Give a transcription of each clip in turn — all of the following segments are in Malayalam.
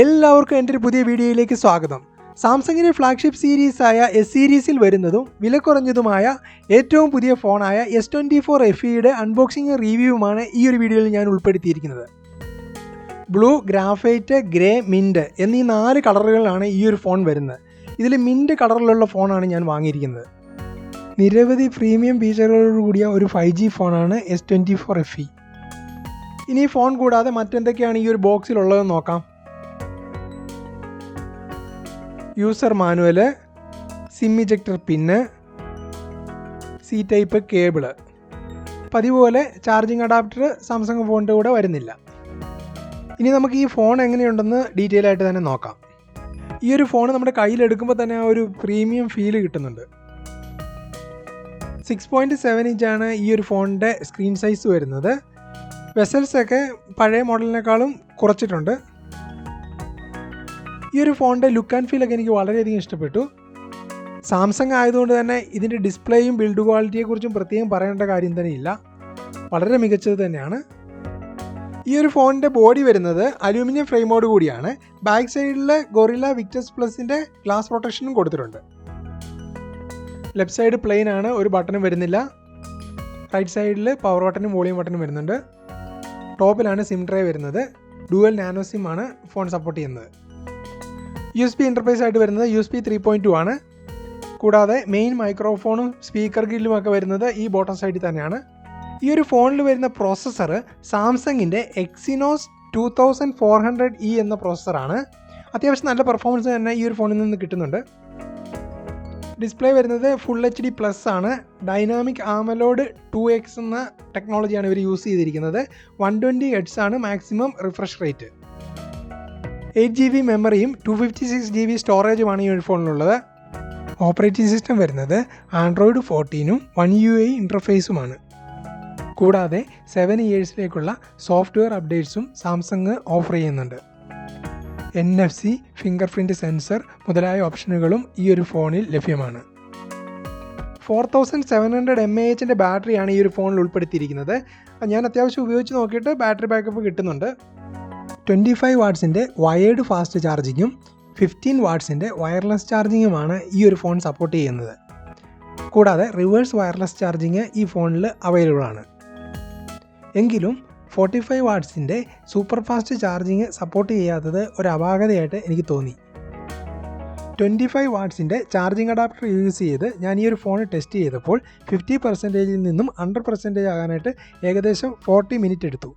എല്ലാവർക്കും എന്റെ ഒരു പുതിയ വീഡിയോയിലേക്ക് സ്വാഗതം. സാംസങ്ങിന്റെ ഫ്ലാഗ്ഷിപ്പ് സീരീസായ എസ് സീരീസിൽ വരുന്നതും വില കുറഞ്ഞതുമായ ഏറ്റവും പുതിയ ഫോണായ എസ് ട്വന്റി ഫോർ എഫ് ഇയുടെ അൺബോക്സിംഗ് റിവ്യൂവുമാണ് ഈ ഒരു വീഡിയോയിൽ ഞാൻ ഉൾപ്പെടുത്തിയിരിക്കുന്നത്. ബ്ലൂ ഗ്രാഫൈറ്റ് ഗ്രേ മിന്റ് എന്നീ നാല് കളറുകളിലാണ് ഈ ഒരു ഫോൺ വരുന്നത്. ഇതിൽ മിന്റ് കളറിലുള്ള ഫോണാണ് ഞാൻ വാങ്ങിയിരിക്കുന്നത്. നിരവധി പ്രീമിയം ഫീച്ചറുകളോടുകൂടിയ ഒരു ഫൈവ് ജി ഫോണാണ് S twenty four F E ഇനി ഫോൺ കൂടാതെ മറ്റെന്തൊക്കെയാണ് ഈ ഒരു ബോക്സിലുള്ളതെന്ന് നോക്കാം. User manual SIM ejector pin C type cable പതിപോലെ charging adapter Samsung ഫോണിന്റെ കൂടെ വരുന്നില്ല. ഇനി നമുക്ക് ഈ ഫോൺ എങ്ങനെയുണ്ടെന്ന് ഡീറ്റെയിൽ ആയിട്ട് തന്നെ നോക്കാം. ഈ ഒരു ഫോൺ നമ്മുടെ കയ്യിലെടുക്കുമ്പോൾ തന്നെ ആ ഒരു പ്രീമിയം ഫീൽ കിട്ടുന്നുണ്ട്. സിക്സ് പോയിന്റ് സെവൻ ഇഞ്ചാണ് ഈ ഒരു ഫോണിന്റെ സ്ക്രീൻ സൈസ് വരുന്നത്. വെസൽസൊക്കെ പഴയ മോഡലിനേക്കാളും കുറച്ചിട്ടുണ്ട്. ഈ ഒരു ഫോണിന്റെ ലുക്ക് ആൻഡ് ഫീലൊക്കെ എനിക്ക് വളരെയധികം ഇഷ്ടപ്പെട്ടു. സാംസങ് ആയതുകൊണ്ട് തന്നെ ഇതിന്റെ ഡിസ്പ്ലേയും ബിൽഡ് ക്വാളിറ്റിയെക്കുറിച്ചും പ്രത്യേകം പറയേണ്ട കാര്യം തന്നെ ഇല്ല. വളരെ മികച്ചത് തന്നെയാണ്. ഈ ഒരു ഫോണിന്റെ ബോഡി വരുന്നത് അലൂമിനിയം ഫ്രെയിമോട് കൂടിയാണ്. ബാക്ക് സൈഡിൽ ഗൊറില്ല വിക്ടസ് പ്ലസിന്റെ ഗ്ലാസ് പ്രൊട്ടക്ഷനും കൊടുത്തിട്ടുണ്ട്. ലെഫ്റ്റ് സൈഡ് പ്ലെയിൻ ആണ് ഒരു ബട്ടണും വരുന്നില്ല. റൈറ്റ് സൈഡിൽ പവർ ബട്ടണും വോളിയം ബട്ടനും വരുന്നുണ്ട്. ടോപ്പിലാണ് സിം ട്രേ വരുന്നത്. ഡുവൽ നാനോ സിം ആണ് ഫോൺ സപ്പോർട്ട് ചെയ്യുന്നത്. യു എസ് പി ഇന്റർപ്രൈസ് ആയിട്ട് വരുന്നത് U S P three point two ആണ്. കൂടാതെ മെയിൻ മൈക്രോഫോണും സ്പീക്കർ ഗ്രില്ലും ഒക്കെ വരുന്നത് ഈ ബോട്ടം സൈഡിൽ തന്നെയാണ്. ഈ ഒരു ഫോണിൽ വരുന്ന പ്രോസസ്സർ സാംസങ്ങിന്റെ Exynos two thousand four hundred E എന്ന പ്രോസസ്സറാണ് അത്യാവശ്യം നല്ല പെർഫോമൻസ് തന്നെ ഈ ഒരു ഫോണിൽ നിന്ന് കിട്ടുന്നുണ്ട്. ഡിസ്പ്ലേ വരുന്നത് ഫുൾ എച്ച് ഡി പ്ലസ് ആണ്. ഡൈനാമിക് ആമലോഡ് ടു എക്സ് എന്ന ടെക്നോളജിയാണ് ഇവർ യൂസ് ചെയ്തിരിക്കുന്നത്. വൺ ട്വന്റി എഡ്സ് ആണ് maximum refresh rate eight G B മെമ്മറിയും two fifty six G B സ്റ്റോറേജുമാണ് ഈ ഫോണിലുള്ളത് ഓപ്പറേറ്റിംഗ് സിസ്റ്റം വരുന്നത് ആൻഡ്രോയിഡ് ഫോർട്ടീനും വൺ യു ഐ ഇന്റർഫേസുമാണ് കൂടാതെ സെവൻ ഇയേഴ്സിലേക്കുള്ള സോഫ്റ്റ്വെയർ അപ്ഡേറ്റ്സും സാംസങ് ഓഫർ ചെയ്യുന്നുണ്ട്. N F C fingerprint sensor മുതലായ ഓപ്ഷനുകളും ഈ ഒരു ഫോണിൽ ലഭ്യമാണ്. Four thousand seven hundred M A എച്ചിന്റെ ബാറ്ററിയാണ് ഈ ഒരു ഫോണിൽ ഉൾപ്പെടുത്തിയിരിക്കുന്നത്. ഞാൻ അത്യാവശ്യം ഉപയോഗിച്ച് നോക്കിയിട്ട് ബാറ്ററി ബാക്കപ്പ് കിട്ടുന്നുണ്ട്. ട്വന്റി ഫൈവ് വാട്ട്സിന്റെ വയേർഡ് ഫാസ്റ്റ് ചാർജിങ്ങും ഫിഫ്റ്റീൻ വാട്ട്സിന്റെ വയർലെസ് ചാർജിങ്ങുമാണ് ഈ ഒരു ഫോൺ സപ്പോർട്ട് ചെയ്യുന്നത്. കൂടാതെ റിവേഴ്സ് വയർലെസ് ചാർജിങ് ഈ ഫോണിൽ അവൈലബിൾ ആണ്. എങ്കിലും ഫോർട്ടി ഫൈവ് വാട്ട്സിന്റെ സൂപ്പർ ഫാസ്റ്റ് ചാർജിങ് സപ്പോർട്ട് ചെയ്യാത്തത് ഒരു അപാകതയായിട്ട് എനിക്ക് തോന്നി. ട്വന്റി ഫൈവ് വാട്ട്സിന്റെ ചാർജിങ് അഡാപ്റ്റർ യൂസ് ചെയ്ത് ഞാൻ ഈ ഒരു ഫോൺ ടെസ്റ്റ് ചെയ്തപ്പോൾ ഫിഫ്റ്റി പെർസെന്റേജിൽ നിന്നും ഹൺഡ്രഡ് പെർസെന്റേജ് ആകാനായിട്ട് ഏകദേശം ഫോർട്ടി മിനിറ്റ് എടുത്തു.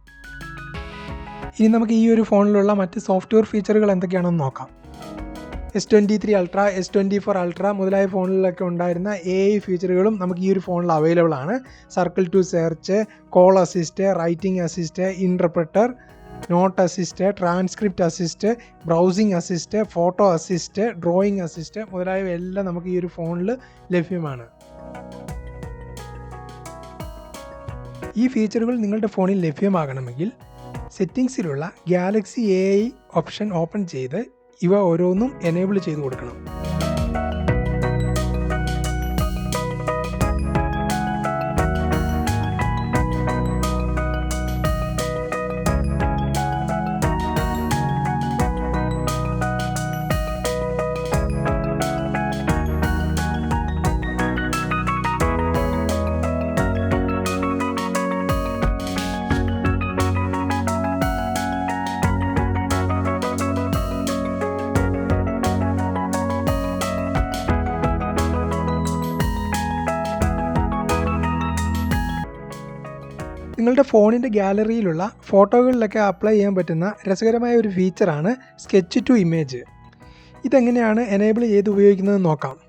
ഇനി നമുക്ക് ഈ ഒരു ഫോണിലുള്ള മറ്റ് സോഫ്റ്റ്വെയർ ഫീച്ചറുകൾ എന്തൊക്കെയാണെന്ന് നോക്കാം. S twenty three ultra S twenty four ultra മുതലായ ഫോണിലൊക്കെ ഉണ്ടായിരുന്ന എ ഐ ഫീച്ചറുകളും നമുക്ക് ഈ ഒരു ഫോണിൽ അവൈലബിൾ ആണ്. Circle to search call assist writing assist interpreter note assist transcript assist browsing assist photo assist drawing assist മുതലായവയെല്ലാം നമുക്ക് ഈ ഒരു ഫോണിൽ ലഭ്യമാണ്. ഈ ഫീച്ചറുകൾ നിങ്ങളുടെ ഫോണിൽ ലഭ്യമാകണമെങ്കിൽ സെറ്റിംഗ്സിലുള്ള Galaxy A I option open ചെയ്ത് ഇവ ഓരോന്നും എനേബിൾ ചെയ്ത് കൊടുക്കണം. നിങ്ങളുടെ ഫോണിന്റെ ഗാലറിയിലുള്ള ഫോട്ടോകളിലൊക്കെ അപ്ലൈ ചെയ്യാൻ പറ്റുന്ന രസകരമായ ഒരു ഫീച്ചറാണ് സ്കെച്ച് ടു ഇമേജ് ഇതെങ്ങനെയാണ് എനേബിൾ ചെയ്ത് ഉപയോഗിക്കുന്നത് നോക്കാം.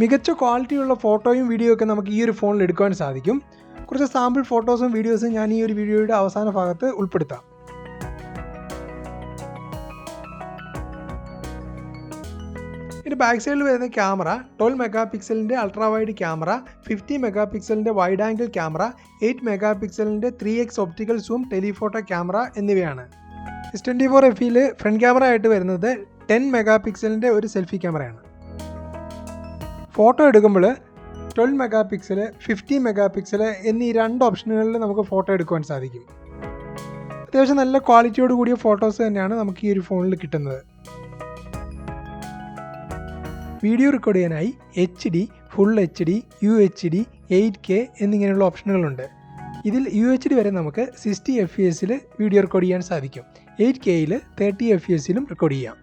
മികച്ച ക്വാളിറ്റിയുള്ള ഫോട്ടോയും വീഡിയോ ഒക്കെ നമുക്ക് ഈ ഒരു ഫോണിൽ എടുക്കാൻ സാധിക്കും. കുറച്ച് സാമ്പിൾ ഫോട്ടോസും വീഡിയോസും ഞാൻ ഈ ഒരു വീഡിയോയുടെ അവസാന ഭാഗത്ത് ഉൾപ്പെടുത്താം. ഇതിന്റെ ബാക്ക് സൈഡിൽ വരുന്ന camera twelve mega പിക്സലിന്റെ ultra wide camera fifty mega പിക്സലിന്റെ wide angle camera eight mega പിക്സലിന്റെ three X optical zoom telephoto camera എന്നിവയാണ്. എസ് ട്വന്റി ഫോർ എഫിയിൽ ഫ്രണ്ട് ക്യാമറ ആയിട്ട് വരുന്നത് ടെൻ മെഗാ പിക്സലിന്റെ ഒരു സെൽഫി ക്യാമറയാണ് ഫോട്ടോ എടുക്കുമ്പോൾ twelve megapixel fifty megapixel എന്നീ രണ്ട് ഓപ്ഷനുകളിൽ നമുക്ക് ഫോട്ടോ എടുക്കുവാൻ സാധിക്കും. അത്യാവശ്യം നല്ല ക്വാളിറ്റിയോട് കൂടിയ ഫോട്ടോസ് തന്നെയാണ് നമുക്ക് ഈ ഒരു ഫോണിൽ കിട്ടുന്നത്. വീഡിയോ റെക്കോർഡ് ചെയ്യാനായി H D full H D U H D eight K എന്നിങ്ങനെയുള്ള ഓപ്ഷനുകളുണ്ട്. ഇതിൽ യു എച്ച് ഡി വരെ നമുക്ക് സിക്സ്റ്റി എഫ് എസിൽ വീഡിയോ റെക്കോർഡ് ചെയ്യാൻ സാധിക്കും. എയ്റ്റ് കെയിൽ തേർട്ടി എഫ് എസിലും റെക്കോർഡ് ചെയ്യാം.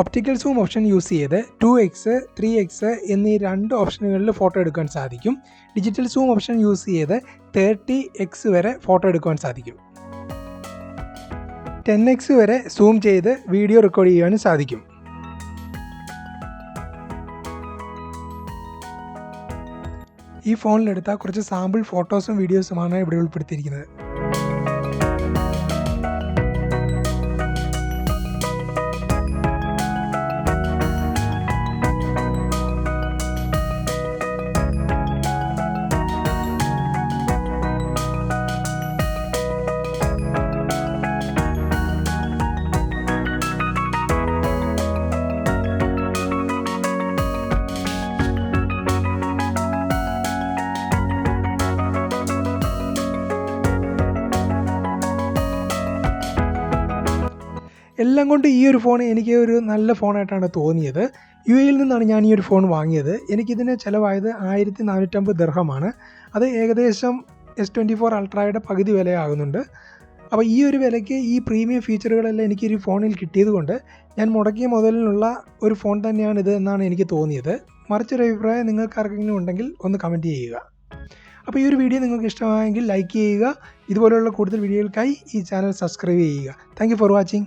ഒപ്റ്റിക്കൽ സൂം ഓപ്ഷൻ യൂസ് ചെയ്ത് ടു എക്സ് ത്രീ എക്സ് എന്നീ രണ്ട് ഓപ്ഷനുകളിൽ ഫോട്ടോ എടുക്കാൻ സാധിക്കും. ഡിജിറ്റൽ സൂം ഓപ്ഷൻ യൂസ് ചെയ്ത് തേർട്ടി എക്സ് വരെ ഫോട്ടോ എടുക്കുവാൻ സാധിക്കും. ടെൻ എക്സ് വരെ സൂം ചെയ്ത് വീഡിയോ റെക്കോർഡ് ചെയ്യാനും സാധിക്കും. ഈ ഫോണിലെടുത്ത കുറച്ച് സാമ്പിൾ ഫോട്ടോസും വീഡിയോസുമാണ് ഇവിടെ ഉൾപ്പെടുത്തിയിരിക്കുന്നത്. എല്ലാം കൊണ്ട് ഈ ഒരു ഫോൺ എനിക്ക് ഒരു നല്ല ഫോണായിട്ടാണ് തോന്നിയത്. യു എയിൽ നിന്നാണ് ഞാൻ ഈ ഒരു ഫോൺ വാങ്ങിയത്. എനിക്കിതിന് ചിലവായത് ആയിരത്തി നാനൂറ്റമ്പത് ദർഹമാണ്. അത് ഏകദേശം എസ് ട്വന്റി ഫോർ അൾട്രയുടെ പകുതി വിലയാകുന്നുണ്ട്. അപ്പോൾ ഈ ഒരു വിലയ്ക്ക് ഈ പ്രീമിയം ഫീച്ചറുകളെല്ലാം എനിക്ക് ഈ ഫോണിൽ കിട്ടിയത് കൊണ്ട് ഞാൻ മുടക്കിയ മുതലിനുള്ള ഒരു ഫോൺ തന്നെയാണ് ഇത് എന്നാണ് എനിക്ക് തോന്നിയത്. മറിച്ചൊരു അഭിപ്രായം നിങ്ങൾക്ക് ആർക്കെങ്കിലും ഉണ്ടെങ്കിൽ ഒന്ന് കമന്റ് ചെയ്യുക. അപ്പോൾ ഈ ഒരു വീഡിയോ നിങ്ങൾക്ക് ഇഷ്ടമായെങ്കിൽ ലൈക്ക് ചെയ്യുക. ഇതുപോലെയുള്ള കൂടുതൽ വീഡിയോകൾക്കായി ഈ ചാനൽ സബ്സ്ക്രൈബ് ചെയ്യുക. Thank for watching